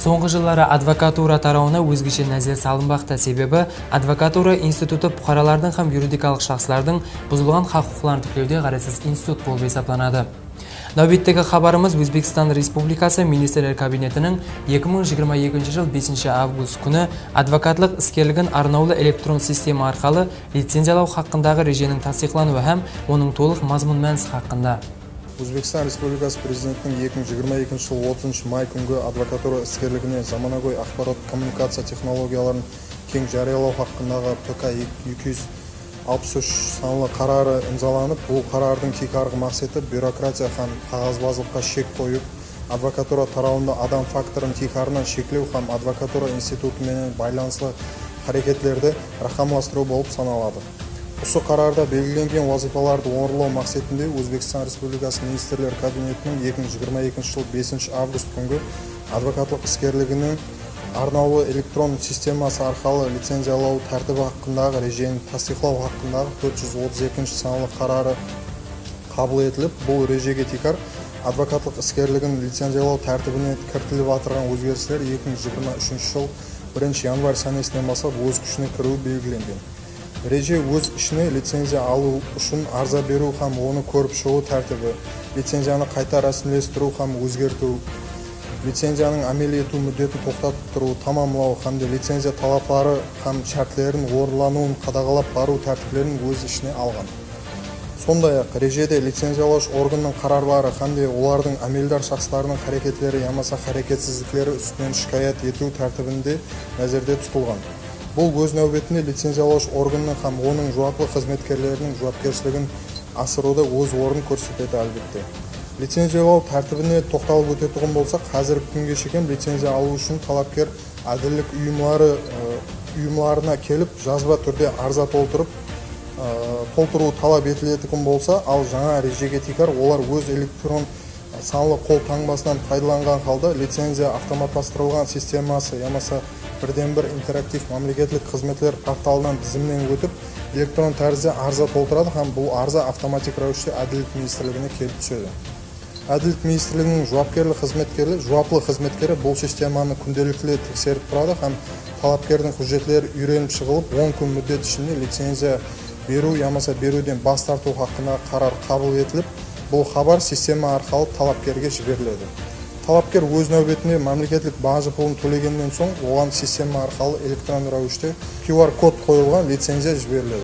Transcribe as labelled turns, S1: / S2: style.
S1: соңғы жылдары адвокатура тарауына өзгеше назар салынбақта себебі адвокатура институты бұқаралардың һәм юридикалық шахслардың бұзылған хақ құқыларын тіркеуде қарасыз институт болып есептелінеді нәубеттегі хабарымыз өзбекстан республикасы министрлер кабинетінің 2022 жыл 5 август күні адвокатлық іскерлігін арнаулы электрон система арқылы лицензиялау хақындағы реженің тасдиқлануы һәм оның толық мазмұн мәнісі хақында.
S2: Өзбекстан республикасы президентінің 2022 жылы 30 май күнгі адвокатура іскерлігіне заманауи ақпарат коммуникация технологияларын кең жариялау хақындағы пк 263 санлы қарары имзаланып бұл қарардың тикарғы мақсаты бюрократия һәм қағазбаздылыққа шек қойып адвокатура тарауында адам факторын тикарынан шектеу һәм адвокатура институтымен байланыслы әрекетлерді рақамластыру болып саналады осы қарарда белгіленген вазифаларды орындау мақсатында өзбекстан республикасы министрлер кабинетінің 2022 жыл 5 август күнгі адвокатлық іскерлігінің арнаулы электрон системасы арқылы лицензиялау тәртібі хақындағы режені тасдиқлау хақындағы 432 саналы қарары қабыл етіліп бұл ережеге тикар адвокатлық іскерлігін лицензиялау тәртібіне кіртіліп жатырған өзгерістер 2023 жыл 1 январь сәнесінен бастап өз күшіне кіруі белгіленген. Ереже өз ішіне лицензия алу үшін арза беру һәм оны көріп шығу тәртібі лицензияны қайта рәсімдестіру һәм өзгерту лицензияның әмел ету мүддетін тоқтатып тұру тамамлау hamda лицензия талаптары һәм шартлерін орындалуын қадағалап бару тәртіптерін өз ішіне алған сондай ақ ережеде лицензиялаушы органның қарарлары hamda олардың әмелдар шахстарының әрекеттері ямаса әрекетсіздіктері үстінен шикаят ету тәртібінде назарда тұтылған бұл өз нәубетінде лицензиялаушы органның һәм оның жауапты қызметкерлерінің жауапкершілігін асыруда өз орнын көрсетеді әлбетте. Лицензиялау тәртібіне тоқталып өтетін болсақ қазіргі күнге шейін лицензия алу үшін талапкер әділдік ұйымлары ұйымларына келіп жазба түрде арза толтырып толтыру талап етілетін болса ал жаңа ережеге тикар олар өз электрон санлы қол таңбасынан пайдаланған халда лицензия автоматтастырылған системасы ямаса бірден бір интерактив мемлекеттік қызметлер порталынан тізімнен өтіп электрон тәрізде арза толтырады һәм бұл арза автоматик рәвіште әділет министрлігіне келіп түседі. Әділет министрлігінің жауапкерлік қызметкері жауаплы қызметкері бұл системаны күнделікті тексеріп тұрады һәм талапкердің құжаттары үйреніп шығылып 10 күн мүддет ішінде лицензия беру ямаса беруден бас тарту хақында қарар қабыл етіліп бұл хабар система арқылы талапкерге жіберіледі. Талапкер өз нәубетінде мемлекеттік бажы пұлын төлегеннен соң оған система арқылы электрон рәвіште QR код қойылған лицензия жіберіледі.